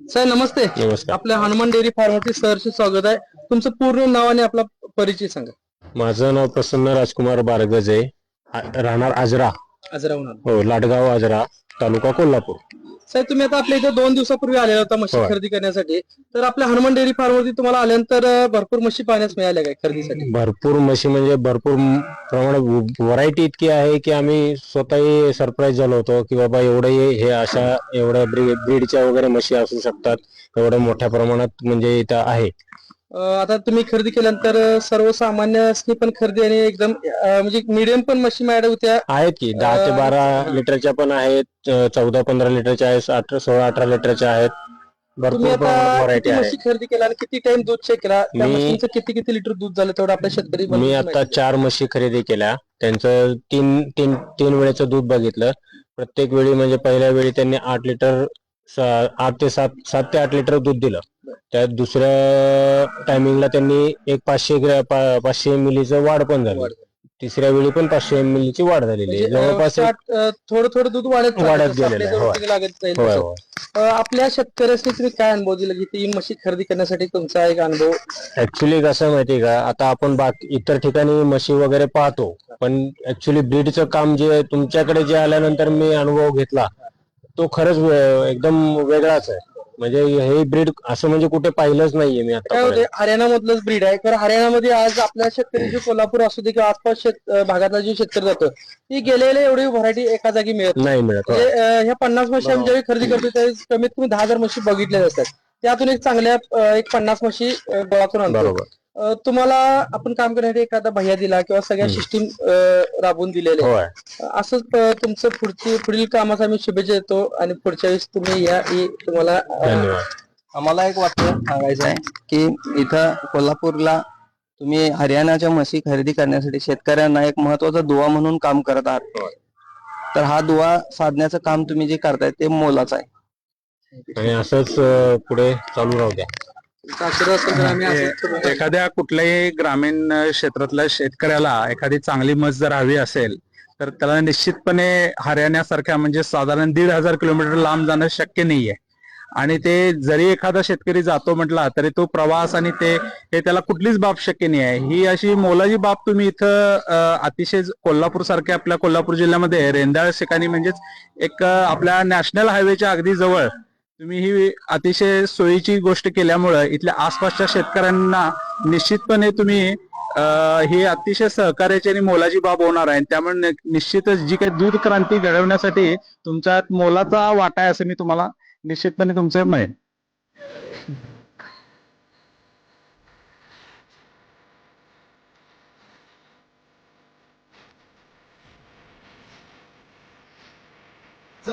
साहेब नमस्ते. नमस्कार. आपल्या हनुमान डेअरी फार्मवरती सहर्ष स्वागत आहे. तुमचं पूर्ण नाव आणि आपला परिचय सांगा. माझं नाव प्रसन्न राजकुमार बारगज आहे आ- राहणार आजरा. आज राहून हो लाडगाव आजरा तालुका कोल्हापूर. साहेब तुम्ही आता आपल्या इथे दोन दिवसापूर्वी आलेला होता म्हशी होय. खरेदी करण्यासाठी. तर आपल्या हनुमान डेअरी फार्मवरती तुम्हाला आल्यानंतर अं, भरपूर म्हशी पाहण्यास मिळाल्या काय खरेदीसाठी? भरपूर म्हशी म्हणजे भरपूर म- प्रमाणात व्हरायटी इतकी आहे की आम्ही स्वतःही सरप्राईज झालो होतो की बाबा एवढे हे अशा एवढ्या ब्रीडच्या वगैरे म्हशी असू शकतात. एवढ्या मोठ्या प्रमाणात म्हणजे इथं आहे. आता तुम्ही खरेदी केल्यानंतर सर्वसामान्य पण खरेदी आणि एकदम म्हणजे मीडियम पण म्हशी माझ्याकडे होत्या. आहेत की दहा ते बारा. लिटरच्या पण आहेत चौदा पंधरा लिटरच्या आहेत अठरा सोळा अठरा लिटरच्या आहेत. भरपूर खरेदी केला आणि किती टाइम दूध चेक केला? किती किती लिटर दूध झालं? तेवढं आपल्या शेतकरी मी आता चार म्हशी खरेदी केल्या. त्यांचं तीन तीन तीन वेळेचं दूध बघितलं. प्रत्येक वेळी म्हणजे पहिल्या वेळी त्यांनी आठ लिटर आठ ते सात सात ते आठ लिटर दूध दिलं. त्यात दुसऱ्या टायमिंगला त्यांनी एक पाचशे ग्रॅ- पा- पाचशे मिलीचं वाढ पण झाली. वाढ. तिसऱ्या वेळी पण पाचशे मिलीची वाढ झालेली आहे. म्हणजे, अं, जवळपास अं, थोडं थोडं दूध वाढत वाढत जसं गेलेलं आपल्या आहे, इथं होय. रोटीला लागत जाईल होय तसं. होय. अं, आपल्या शेतकऱ्यांनी तुम्ही काय अनुभव दिला? की ती म्हशी खरेदी करण्यासाठी तुमचा एक अनुभव? ऍक्च्युली कसं आहे माहितीये का? आता आपण बाकी इतर ठिकाणी म्हशी वगैरे पाहतो. पण ऍक्च्युली ब्रीडचं काम जे आहे, तुमच्याकडे जे आल्यानंतर मी अनुभव घेतला तो खरंच वे- एकदम वेगळाच आहे. म्हणजे हे ब्रीड असं म्हणजे कुठे पाहिलंच नाहीये मी काय आता हरियाणा मधलंच ब्रीड आहे. कारण हरियाणामध्ये आज आपल्या शेतकरी जे कोल्हापूर असू दे किंवा आसपास शेत अं, भागातला जे शेतकरी जातो ती गेलेले एवढी व्हरायटी एका जागी मिळत नाही. मिळत म्हणजे अं, ह्या पन्नास म्हशी आम्ही ज्यावेळी खरेदी करतो त्यावेळी कमीत कमी दहा हजार म्हशी बघितल्या असतात. त्यातून एक चांगल्या अं, एक पन्नास म्हशी अं, गोळा करून आणतो बरोबर. तुम्हाला आपण काम करण्यासाठी एखादा भैया दिला किंवा सगळ्या. सिस्टीम राबवून दिलेले होय. असंच तुमचं पुढची पुढील कामाचा आम्ही शुभेच्छा देतो आणि पुढच्या वेळेस तुम्ही या ही तुम्हाला अं, धन्यवाद. आम्हाला एक वाटतं सांगायचं आहे की इथं कोल्हापूरला तुम्ही हरियाणाच्या म्हशी खरेदी करण्यासाठी शेतकऱ्यांना एक महत्त्वाचा दुवा म्हणून काम करत आहात. तर हा दुवा साधण्याचं काम तुम्ही जे करताय ते मोलाचं आहे. आणि असंच अं, पुढे चालू राहू द्या. एखाद्या कुठल्याही ग्रामीण अ, शेतातल्या शेतकऱ्याला एखादी चांगली मस जर हवी असेल तर त्याला निश्चितपणे हरियाणासारख्या म्हणजे साधारण दीड हजार किलोमीटर लांब जाणं शक्य नाहीये. आणि ते जरी एखादा शेतकरी जातो म्हटला तरी तो प्रवास आणि ते हे त्याला कुठलीच बाब शक्य नाही आहे ही अशी मोलाची बाब तुम्ही इथं अतिशय कोल्हापूर सारख्या आपल्या कोल्हापूर जिल्ह्यामध्ये रेंदाळ ठिकाणी म्हणजेच एक आपल्या नॅशनल हायवेच्या अगदी जवळ तुम्ही ही अतिशय सोयीची गोष्ट केल्यामुळं इथल्या आसपासच्या शेतकऱ्यांना निश्चितपणे तुम्ही ही अतिशय सहकार्याची आणि मोलाची बाब होणार आहे. त्यामुळे निश्चितच जी काही दूध क्रांती घडवण्यासाठी तुमच्यात मोलाचा वाटा आहे असं मी तुम्हाला निश्चितपणे तुमचं म्हणेन.